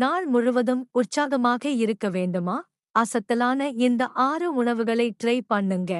நாள் முழுவதும் உற்சாகமாக இருக்க வேண்டுமா? அசத்தலான இந்த ஆறு உணவுகளை ட்ரை பண்ணுங்க.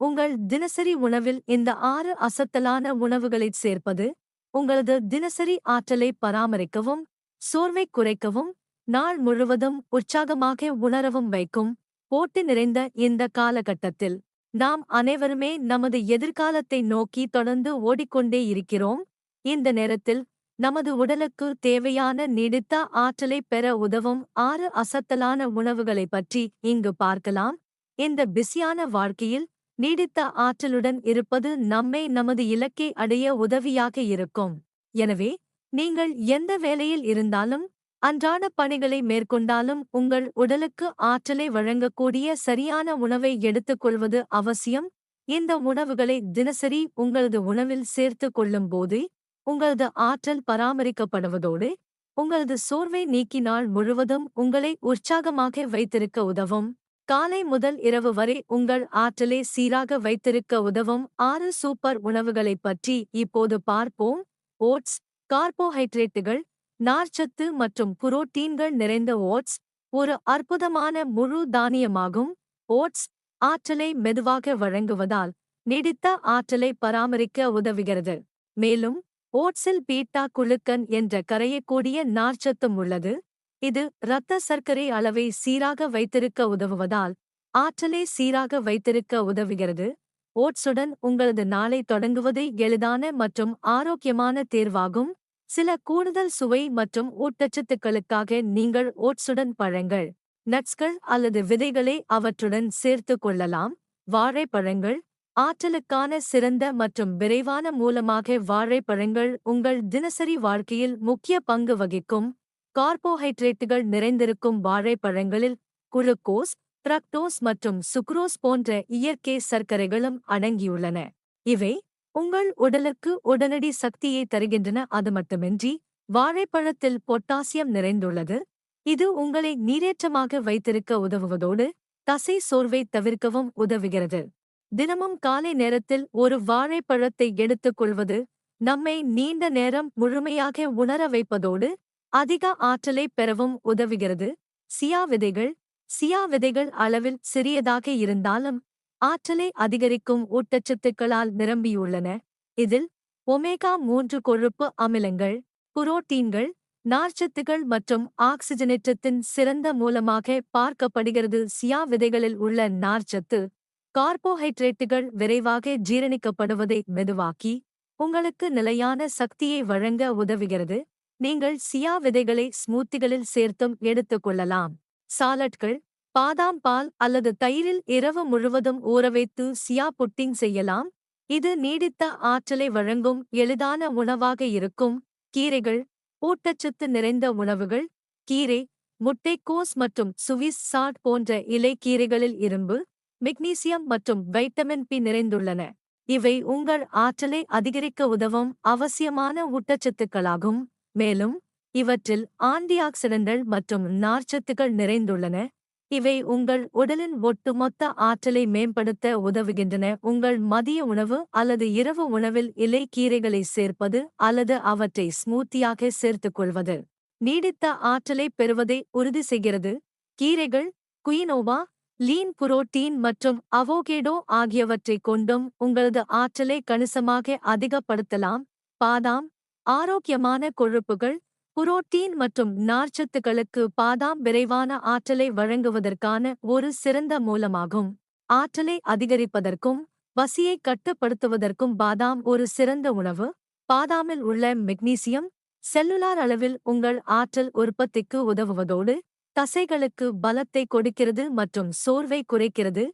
உங்கள் தினசரி உணவில் இந்த ஆறு அசத்தலான உணவுகளைச் சேர்ப்பது உங்களது தினசரி ஆற்றலை பராமரிக்கவும் சோர்வை குறைக்கவும் நாள் முழுவதும் உற்சாகமாக உணரவும் வைக்கும் போட்டி நிறைந்த இந்த காலகட்டத்தில். நாம் அனைவருமே நமது எதிர்காலத்தை நோக்கி தொடர்ந்து ஓடிக்கொண்டே இருக்கிறோம். இந்த நேரத்தில் நமது உடலுக்கு தேவையான நீடித்த ஆற்றலை பெற உதவும் ஆறு அசத்தலான உணவுகளை பற்றி இங்கு பார்க்கலாம். இந்த பிஸியான வாழ்க்கையில் நீடித்த ஆற்றலுடன் இருப்பது நம்மை நமது இலக்கை அடைய உதவியாக இருக்கும். எனவே நீங்கள் எந்த வேலையில் இருந்தாலும் அன்றாட பணிகளை மேற்கொண்டாலும் உங்கள் உடலுக்கு ஆற்றலை வழங்கக்கூடிய சரியான உணவை எடுத்துக்கொள்வது அவசியம். இந்த உணவுகளை தினசரி உங்களது உணவில் சேர்த்துக் கொள்ளும்போது உங்களது ஆற்றல் பராமரிக்கப்படுவதோடு உங்களது சோர்வை நீக்கி நாள் முழுவதும் உங்களை உற்சாகமாக வைத்திருக்க உதவும். காலை முதல் இரவு வரை உங்கள் ஆற்றலை சீராக வைத்திருக்க உதவும். ஆறு சூப்பர் உணவுகளைப் பற்றி இப்போது பார்ப்போம். ஓட்ஸ் கார்போஹைட்ரேட்டுகள் நார்ச்சத்து மற்றும் புரோட்டீன்கள் நிறைந்த ஓட்ஸ் ஒரு அற்புதமான முழு தானியமாகும். ஓட்ஸ் ஆற்றலை மெதுவாக வழங்குவதால் நீடித்த ஆற்றலை பராமரிக்க உதவுகிறது. மேலும் ஓட்ஸில் பீட்டா குழுக்கன் என்ற கரையக்கூடிய நார்ச்சத்தும் உள்ளது. இது இரத்த சர்க்கரை அளவை சீராக வைத்திருக்க உதவுவதால் ஆற்றலை சீராக வைத்திருக்க உதவுகிறது. ஓட்ஸுடன் உங்களது நாளை தொடங்குவது எளிதான மற்றும் ஆரோக்கியமான தேர்வாகும். சில கூடுதல் சுவை மற்றும் ஊட்டச்சத்துக்களுக்காக நீங்கள் ஓட்ஸுடன் பழங்கள் நட்ஸ்கள் அல்லது விதைகளை அவற்றுடன் சேர்த்து கொள்ளலாம். வாழைப்பழங்கள் ஆற்றலுக்கான சிறந்த மற்றும் விரைவான மூலமாக வாழைப்பழங்கள் உங்கள் தினசரி வாழ்க்கையில் முக்கிய பங்கு வகிக்கும். கார்போஹைட்ரேட்டுகள் நிறைந்திருக்கும் வாழைப்பழங்களில் குளுக்கோஸ் பிரக்டோஸ் மற்றும் சுக்ரோஸ் போன்ற இயற்கை சர்க்கரைகளும் அடங்கியுள்ளன. இவை உங்கள் உடலுக்கு உடனடி சக்தியை தருகின்றன. அது மட்டுமின்றி வாழைப்பழத்தில் பொட்டாசியம் நிறைந்துள்ளது. இது உங்களை நீரேற்றமாக வைத்திருக்க உதவுவதோடு தசை சோர்வை தவிர்க்கவும் உதவுகிறது. தினமும் காலை நேரத்தில் ஒரு வாழைப்பழத்தை எடுத்துக் கொள்வது நம்மை நீண்ட நேரம் முழுமையாக உணர வைப்பதோடு அதிக ஆற்றலை பெறவும் உதவுகிறது. சியா விதைகள் சியா விதைகள் அளவில் சிறியதாக இருந்தாலும் ஆற்றலை அதிகரிக்கும் ஊட்டச்சத்துக்களால் நிரம்பியுள்ளன. இதில் ஒமேகா மூன்று கொழுப்பு அமிலங்கள் புரோட்டீன்கள் நார்ச்சத்துகள் மற்றும் ஆக்சிஜனேற்றத்தின் சிறந்த மூலமாக பார்க்கப்படுகிறது. சியா விதைகளில் உள்ள நார்ச்சத்து கார்போஹைட்ரேட்டுகள் விரைவாக ஜீரணிக்கப்படுவதை மெதுவாக்கி உங்களுக்கு நிலையான சக்தியை வழங்க உதவுகிறது. நீங்கள் சியா விதைகளை ஸ்மூத்திகளில் சேர்த்தும் எடுத்துக்கொள்ளலாம் சாலட்கள் பாதாம் பால் அல்லது தயிரில் இரவு முழுவதும் ஊறவைத்து சியா புட்டிங் செய்யலாம். இது நீடித்த ஆற்றலை வழங்கும் எளிதான உணவாக இருக்கும். கீரைகள் ஊட்டச்சத்து நிறைந்த உணவுகள் கீரை முட்டைக்கோஸ் மற்றும் சுவிஸ் சாட் போன்ற இலை கீரைகளில் இரும்பு மெக்னீசியம் மற்றும் வைட்டமின் பி நிறைந்துள்ளன. இவை உங்கள் ஆற்றலை அதிகரிக்க உதவும் அவசியமான ஊட்டச்சத்துக்களாகும். மேலும் இவற்றில் ஆன்டிஆக்சிடன்ட்கள் மற்றும் நார்ச்சத்துக்கள் நிறைந்துள்ளன. இவை உங்கள் உடலின் ஒட்டுமொத்த ஆற்றலை மேம்படுத்த உதவுகின்றன. உங்கள் மதிய உணவு அல்லது இரவு உணவில் இலை கீரைகளை சேர்ப்பது அல்லது அவற்றை ஸ்மூத்தியாக சேர்த்துக் கொள்வது நீடித்த ஆற்றலை பெறுவதை உறுதி செய்கிறது. கீரைகள் குயினோவா லீன் புரோட்டீன் மற்றும் அவோகேடோ ஆகியவற்றைக் கொண்டும் உங்களது ஆற்றலை கணிசமாக அதிகப்படுத்தலாம். பாதாம் ஆரோக்கியமான கொழுப்புகள் புரோட்டீன் மற்றும் நார்ச்சத்துக்களுக்கு பாதாம் விரைவான ஆற்றலை வழங்குவதற்கான ஒரு சிறந்த மூலமாகும். ஆற்றலை அதிகரிப்பதற்கும் பசியை கட்டுப்படுத்துவதற்கும் பாதாம் ஒரு சிறந்த உணவு. பாதாமில் உள்ள மெக்னீசியம் செல்லுலார் அளவில் உங்கள் ஆற்றல் உற்பத்திக்கு உதவுவதோடு தசைகளுக்கு பலத்தை கொடுக்கிறது மற்றும் சோர்வை குறைக்கிறது.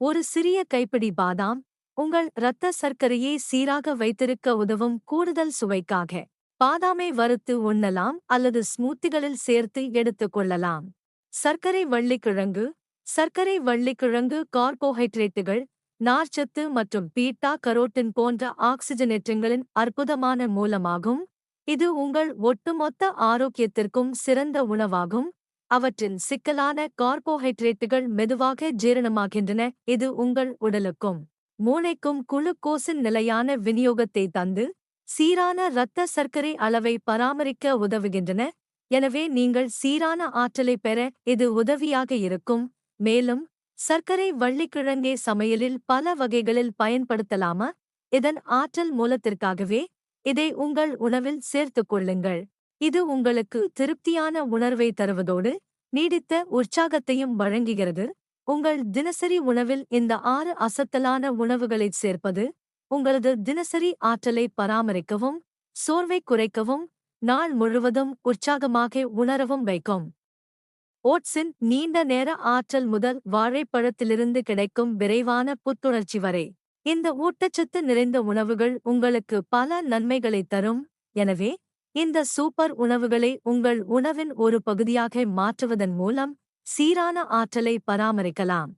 ஒரு சிறிய கைப்பிடி பாதாம் உங்கள் இரத்த சர்க்கரையை சீராக வைத்திருக்க உதவும் கூடுதல் சுவைக்காக. பாதாமை வறுத்து உண்ணலாம் அல்லது ஸ்மூத்திகளில் சேர்த்து எடுத்துக் கொள்ளலாம். சர்க்கரை வள்ளிக்கிழங்கு சர்க்கரை வள்ளிக்கிழங்கு கார்போஹைட்ரேட்டுகள் நார்ச்சத்து மற்றும் பீட்டா கரோட்டின் போன்ற ஆக்சிஜனேற்றங்களின் அற்புதமான மூலமாகும். இது உங்கள் ஒட்டுமொத்த ஆரோக்கியத்திற்கும் சிறந்த உணவாகும். அவற்றின் சிக்கலான கார்போஹைட்ரேட்டுகள் மெதுவாக ஜீரணமாகின்றன. இது உங்கள் உடலுக்கும் மூளைக்கும் குளுக்கோஸின் நிலையான விநியோகத்தை தந்து சீரான இரத்த சர்க்கரை அளவை பராமரிக்க உதவுகின்றன. எனவே நீங்கள் சீரான ஆற்றலை பெற இது உதவியாக இருக்கும். மேலும் சர்க்கரை வள்ளிக்கிழங்கே சமையலில் பல வகைகளில் பயன்படுத்தலாமா? இதன் ஆற்றல் மூலத்திற்காகவே இதை உங்கள் உணவில் சேர்த்துக் கொள்ளுங்கள். இது உங்களுக்கு திருப்தியான உணர்வை தருவதோடு நீடித்த உற்சாகத்தையும் வழங்குகிறது. உங்கள் தினசரி உணவில் இந்த ஆறு அசத்தலான உணவுகளைச் சேர்ப்பது உங்களது தினசரி ஆற்றலை பராமரிக்கவும் சோர்வை குறைக்கவும் நாள் முழுவதும் உற்சாகமாக உணரவும் வைக்கும். ஓட்ஸின் நீண்ட நேர ஆற்றல் முதல் வாழைப்பழத்திலிருந்து கிடைக்கும் விரைவான புத்துணர்ச்சி வரை. இந்த ஊட்டச்சத்து நிறைந்த உணவுகள் உங்களுக்கு பல நன்மைகளைத் தரும். எனவே இந்த சூப்பர் உணவுகளை உங்கள் உணவின் ஒரு பகுதியாக மாற்றுவதன் மூலம் சீரான ஆற்றலை பராமரிக்கலாம்.